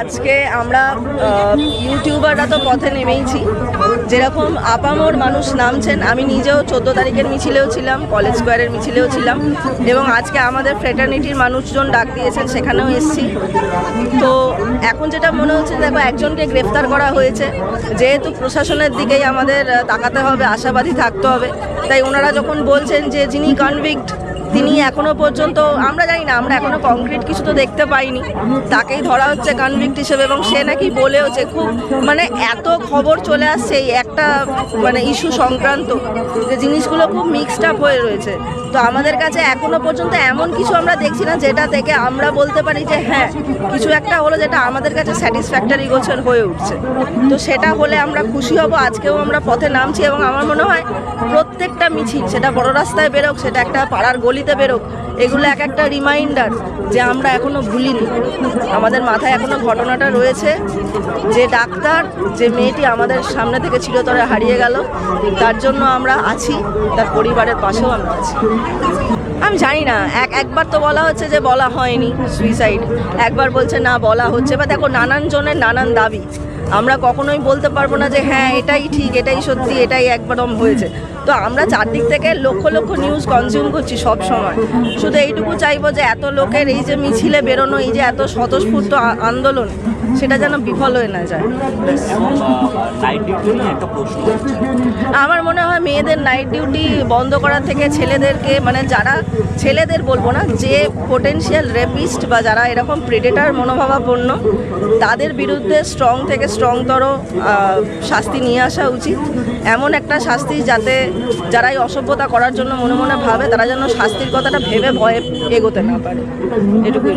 আজকে আমরা ইউটিউবাররা তো পথে নেমেইছি। যেরকম আপামোর মানুষ নামছেন, আমি নিজেও চোদ্দ তারিখের মিছিলেও ছিলাম, কলেজ স্কোয়ারের মিছিলেও ছিলাম, এবং আজকে আমাদের ফ্রেটার্নিটির মানুষজন ডাক দিয়েছেন, সেখানেও এসেছি। তো এখন যেটা মনে হচ্ছে, দেখো, একজনকে গ্রেফতার করা হয়েছে। যেহেতু প্রশাসনের দিকেই আমাদের তাকাতে হবে, আশাবাদী থাকতে হবে। তাই ওনারা যখন বলছেন যে, যিনি কনভিক্ট তিনি এখনও পর্যন্ত, আমরা জানি না, আমরা এখনও কংক্রিট কিছু তো দেখতে পাইনি। তাকেই ধরা হচ্ছে কনভিক্ট হিসেবে এবং সে নাকি বলেও যে খুব মানে এত খবর চলে আসছে এই একটা মানে ইস্যু সংক্রান্ত যে জিনিসগুলো খুব মিক্সড আপ হয়ে রয়েছে। তো আমাদের কাছে এখনও পর্যন্ত এমন কিছু আমরা দেখছি না যেটা থেকে আমরা বলতে পারি যে হ্যাঁ কিছু একটা হলো যেটা আমাদের কাছে স্যাটিসফ্যাক্টরি গোছর হয়ে উঠছে। তো সেটা হলে আমরা খুশি হব, আজকেও আমরা পথে নামছি এবং আমার মনে হয় প্রত্যেকটা মিছিল, সেটা বড় রাস্তায় বেরোক, সেটা একটা পাড়ার গলিতে বেরোক। এগুলো এক একটা রিমাইন্ডার যে আমরা এখনও ভুলিনি। আমাদের মাথায় এখনও ঘটনাটা রয়েছে। যে ডাক্তার, যে মেয়েটি আমাদের সামনে থেকে চিরতরে হারিয়ে গেল, তার জন্য আমরা আছি, তার পরিবারের পাশেও আমরা আছি। আমি জানি না, এক, একবার তো বলা হচ্ছে যে বলা হয়নি সুইসাইড একবার বলছে না, বলা হচ্ছে। বা দেখো নানান জনের নানান দাবি। আমরা কখনোই বলতে পারব না যে হ্যাঁ এটাই ঠিক, এটাই সত্যি, এটাই একদম হয়েছে। তো আমরা চারদিক থেকে লক্ষ লক্ষ নিউজ কনজিউম করছি সব সময়। শুধু এইটুকু চাইব যে এত লোকের এই যে মিছিলে বেরোনো, এই যে এত স্বতঃস্ফূর্ত আন্দোলন সেটা যেন বিফল হয়ে না যায়। আমার মনে হয় মেয়েদের নাইট ডিউটি বন্ধ করা থেকে ছেলেদেরকে মানে যারা ছেলেদের বলব না যে পোটেনশিয়াল রেপিস্ট বা যারা এরকম প্রেডেটার মনোভাবাপন্ন তাদের বিরুদ্ধে স্ট্রং থেকে স্ট্রংতর শাস্তি নিয়ে আসা উচিত। এমন একটা শাস্তি যাতে যারা এই অসভ্যতা করার জন্য মনে মনে ভাবে তারা যেন শাস্তির কথাটা ভেবে ভয়ে এগোতে না পারে। এটুকুই।